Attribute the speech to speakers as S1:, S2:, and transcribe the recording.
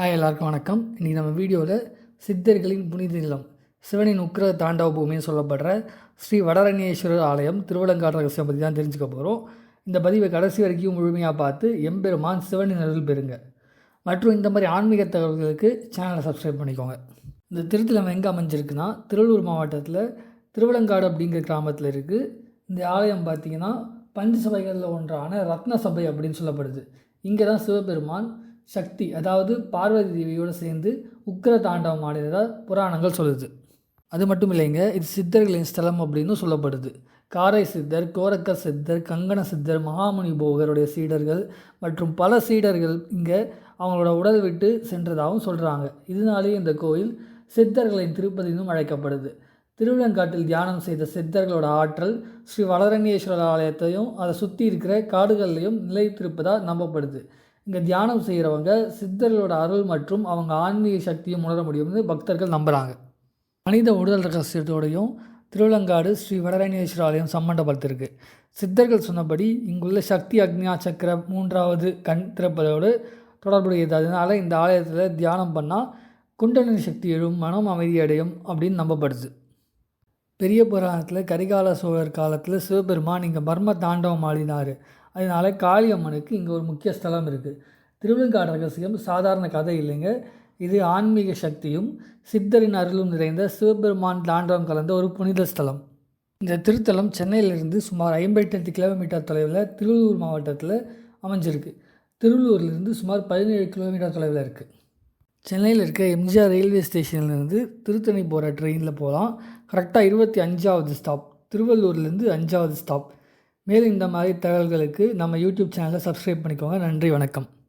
S1: Hi எல்லாருக்கும் வணக்கம். இன்றைக்கி நம்ம வீடியோவில் சித்தர்களின் புனித நிலம் சிவனின் உக்கிர தாண்டவ பூமின்னு சொல்லப்படுற ஸ்ரீ வடரண்யேஸ்வரர் ஆலயம் திருவலங்காடு ரகசியம் பற்றி தான் தெரிஞ்சுக்க போகிறோம் இந்த பதிவை கடைசி வரைக்கும் முழுமையாக பார்த்து எம்பெருமான் சிவனின் அருள் பெறுங்க. மற்றும் இந்த மாதிரி ஆன்மீக தகவல்களுக்கு சேனலை சப்ஸ்கிரைப் பண்ணிக்கோங்க. இந்த திருத்தலம் எங்கே அமைஞ்சிருக்குன்னா திருவள்ளூர் மாவட்டத்தில் திருவலங்காடு அப்படிங்கிற கிராமத்தில் இருக்குது இந்த ஆலயம் பார்த்திங்கன்னா பஞ்ச சபைகளில் ஒன்றான ரத்ன சபை அப்படின்னு சொல்லப்படுது. இங்கே தான் சிவபெருமான் சக்தி அதாவது பார்வதி தேவியோடு சேர்ந்து உக்ர தாண்டவம் ஆடினதாக புராணங்கள் சொல்லுது. அது மட்டும் இல்லைங்க இது சித்தர்களின் ஸ்தலம் அப்படின்னு சொல்லப்படுது. காரை சித்தர் கோரக்க சித்தர் கங்கண சித்தர் மகாமுனி போகருடைய சீடர்கள் மற்றும் பல சீடர்கள் இங்கே அவங்களோட உடல் விட்டு சென்றதாகவும் சொல்கிறாங்க இதனாலேயே இந்த கோயில் சித்தர்களின் திருப்பதினும் அழைக்கப்படுது. திருவிழங்காட்டில் தியானம் செய்த சித்தர்களோட ஆற்றல் ஸ்ரீ வளரங்கேஸ்வரர் ஆலயத்தையும் அதை சுற்றி இருக்கிற காடுகள்லையும் நிலைத்திருப்பதாக நம்பப்படுது. இங்கே தியானம் செய்கிறவங்க சித்தர்களோட அருள் மற்றும் அவங்க ஆன்மீக சக்தியும் உணர முடியும்னு பக்தர்கள் நம்புகிறாங்க மனித உடல் ரகசியத்தோடையும் திருவிழங்காடு ஸ்ரீ வடரண்யேஸ்வர ஆலயம் சம்மந்தப்பட்டிருக்கு சித்தர்கள் சொன்னபடி இங்குள்ள சக்தி அக்னியா சக்கர மூன்றாவது கண் திறப்பதோடு தொடர்புடையது. அதனால் இந்த ஆலயத்தில் தியானம் பண்ணால் குண்டலினி சக்தி எழும் மனம் அமைதியடையும் அப்படின்னு நம்பப்படுது. பெரிய புராணத்தில் கரிகால சோழர் காலத்தில் சிவபெருமான் இங்கே மர்ம தாண்டவம் ஆடினார். அதனால் காளியம்மனுக்கு இங்கே ஒரு முக்கிய ஸ்தலம் இருக்குது திருவிழுங்காடு ரகசியம் சாதாரண கதை இல்லைங்க. இது ஆன்மீக சக்தியும் சித்தரின் அருளும் நிறைந்த சிவபெருமான் தாண்டவம் கலந்த ஒரு புனித ஸ்தலம். இந்த திருத்தலம் சென்னையிலிருந்து சுமார் ஐம்பத்தெட்டு கிலோமீட்டர் தொலைவில் திருவள்ளூர் மாவட்டத்தில் அமைஞ்சிருக்கு. திருவள்ளூர்லேருந்து சுமார் பதினேழு கிலோமீட்டர் தொலைவில் இருக்குது சென்னையில் இருக்க எம்ஜிஆர் ரயில்வே ஸ்டேஷன்லேருந்து திருத்தணி போகிற ட்ரெயினில் போகலாம் கரெக்டாக இருபத்தி அஞ்சாவது ஸ்டாப். திருவள்ளூர்லேருந்து அஞ்சாவது ஸ்டாப். மேலும் இந்த மாதிரி தகவல்களுக்கு நம்ம யூடியூப் சேனலை சப்ஸ்கிரைப் பண்ணிக்கோங்க. நன்றி வணக்கம்.